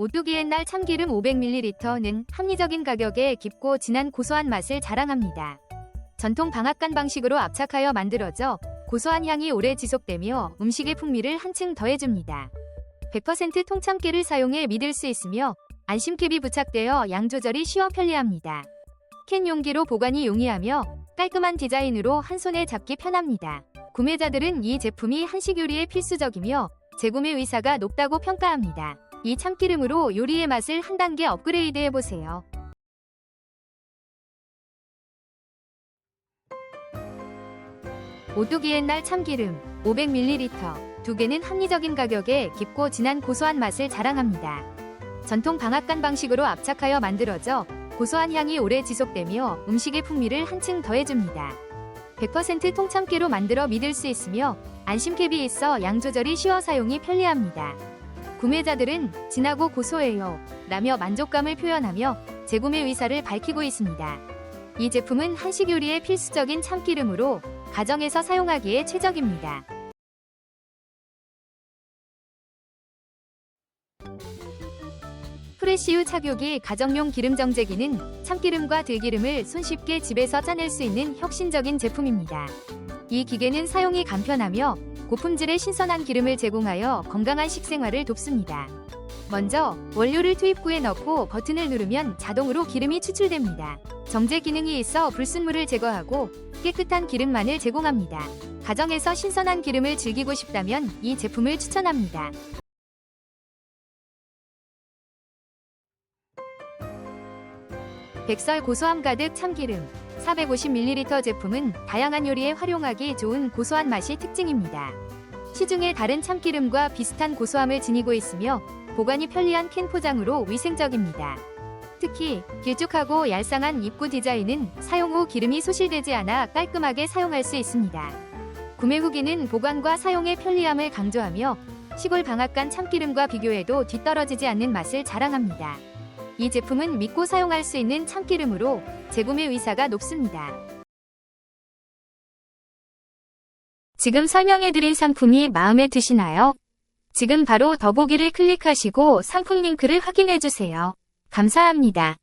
오뚜기 옛날 참기름 500ml는 합리적인 가격에 깊고 진한 고소한 맛을 자랑합니다. 전통 방앗간 방식으로 압착하여 만들어져 고소한 향이 오래 지속되며 음식의 풍미를 한층 더해줍니다. 100% 통참깨를 사용해 믿을 수 있으며 안심캡이 부착되어 양 조절이 쉬워 편리합니다. 캔 용기로 보관이 용이하며 깔끔한 디자인으로 한 손에 잡기 편합니다. 구매자들은 이 제품이 한식 요리에 필수적이며 재구매 의사가 높다고 평가합니다. 이 참기름으로 요리의 맛을 한 단계 업그레이드 해보세요. 오뚜기 옛날 참기름 500ml 두 개는 합리적인 가격에 깊고 진한 고소한 맛을 자랑합니다. 전통 방앗간 방식으로 압착하여 만들어져 고소한 향이 오래 지속되며 음식의 풍미를 한층 더해줍니다. 100% 통참깨로 만들어 믿을 수 있으며 안심캡이 있어 양 조절이 쉬워 사용이 편리합니다. 구매자들은 진하고 고소해요 라며 만족감을 표현하며 재구매 의사를 밝히고 있습니다. 이 제품은 한식 요리에 필수적인 참기름으로 가정에서 사용하기에 최적입니다. 프레시유 착욕이 가정용 기름 정제기는 참기름과 들기름을 손쉽게 집에서 짜낼 수 있는 혁신적인 제품입니다. 이 기계는 사용이 간편하며 고품질의 신선한 기름을 제공하여 건강한 식생활을 돕습니다. 먼저 원료를 투입구에 넣고 버튼을 누르면 자동으로 기름이 추출됩니다. 정제 기능이 있어 불순물을 제거하고 깨끗한 기름만을 제공합니다. 가정에서 신선한 기름을 즐기고 싶다면 이 제품을 추천합니다. 백설 고소함 가득 참기름 450ml 제품은 다양한 요리에 활용하기 좋은 고소한 맛이 특징입니다. 시중의 다른 참기름과 비슷한 고소함을 지니고 있으며 보관이 편리한 캔 포장으로 위생적입니다. 특히 길쭉하고 얄쌍한 입구 디자인은 사용 후 기름이 소실되지 않아 깔끔하게 사용할 수 있습니다. 구매 후기는 보관과 사용의 편리함을 강조하며 시골 방앗간 참기름과 비교해도 뒤떨어지지 않는 맛을 자랑합니다. 이 제품은 믿고 사용할 수 있는 참기름으로 재구매 의사가 높습니다. 지금 설명해드린 상품이 마음에 드시나요? 지금 바로 더보기를 클릭하시고 상품 링크를 확인해주세요. 감사합니다.